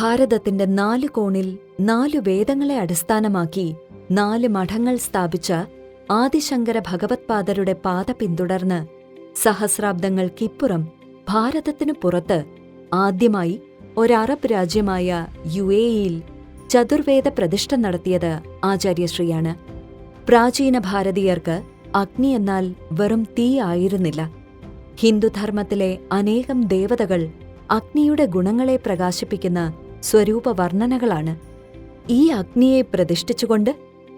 ഭാരതത്തിന്റെ നാല് കോണിൽ നാലു വേദങ്ങളെ അടിസ്ഥാനമാക്കി നാല് മഠങ്ങൾ സ്ഥാപിച്ച ആദിശങ്കര ഭഗവത്പാദരുടെ പാത പിന്തുടർന്ന് സഹസ്രാബ്ദങ്ങൾക്കിപ്പുറം ഭാരതത്തിനു പുറത്ത് ആദ്യമായി ഒരറബ് രാജ്യമായ യു എയിൽ ചതുർവേദ പ്രതിഷ്ഠ നടത്തിയത് ആചാര്യശ്രീയാണ്. പ്രാചീന ഭാരതീയർക്ക് അഗ്നി എന്നാൽ വെറും തീ ആയിരുന്നില്ല. ഹിന്ദുധർമ്മത്തിലെ അനേകം ദേവതകൾ അഗ്നിയുടെ ഗുണങ്ങളെ പ്രകാശിപ്പിക്കുന്ന സ്വരൂപ വർണനകളാണ് ഈ അഗ്നിയെ പ്രതിഷ്ഠിച്ചുകൊണ്ട്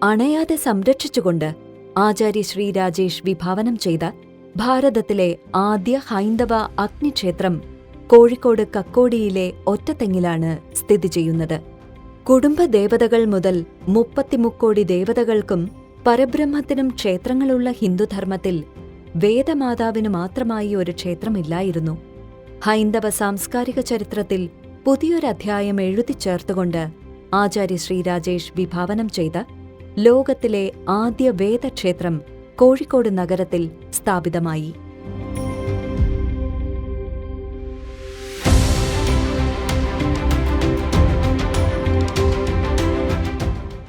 അണയാതെ സംരക്ഷിച്ചുകൊണ്ട് ആചാര്യ ശ്രീ രാജേഷ് വിഭാവനം ചെയ്ത ഭാരതത്തിലെ ആദ്യ ഹൈന്ദവ അഗ്നിക്ഷേത്രം കോഴിക്കോട് കക്കോടിയിലെ ഒറ്റത്തെങ്ങിലാണ് സ്ഥിതി ചെയ്യുന്നത്. കുടുംബ ദേവതകൾ മുതൽ മുപ്പത്തിമുക്കോടി ദേവതകൾക്കും പരബ്രഹ്മത്തിനും ക്ഷേത്രങ്ങളുള്ള ഹിന്ദുധർമ്മത്തിൽ വേദമാതാവിന് മാത്രമായി ഒരു ക്ഷേത്രമില്ലായിരുന്നു. ഹൈന്ദവ സാംസ്കാരിക ചരിത്രത്തിൽ പുതിയൊരധ്യായം എഴുതിച്ചേർത്തുകൊണ്ട് ആചാര്യ ശ്രീ രാജേഷ് വിഭാവനം ചെയ്ത ലോകത്തിലെ ആദ്യ വേദക്ഷേത്രം കോഴിക്കോട് നഗരത്തിൽ സ്ഥാപിതമായി.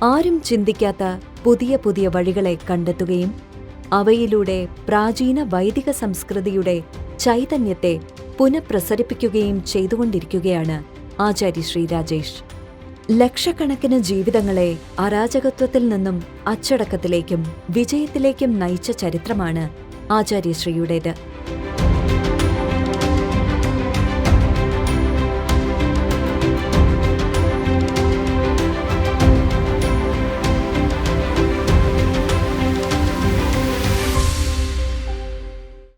ആരും ചിന്തിക്കാത്ത പുതിയ പുതിയ വഴികളെ കണ്ടെത്തുകയും അവയിലൂടെ പ്രാചീന വൈദിക സംസ്കൃതിയുടെ ചൈതന്യത്തെ പുനഃപ്രസരിപ്പിക്കുകയും ചെയ്തുകൊണ്ടിരിക്കുകയാണ് ആചാര്യ ശ്രീ രാജേഷ്. ലക്ഷക്കണക്കിന് ജീവിതങ്ങളെ അരാജകത്വത്തിൽ നിന്നും അച്ചടക്കത്തിലേക്കും വിജയത്തിലേക്കും നയിച്ച ചരിത്രമാണ് ആചാര്യശ്രീയുടേത്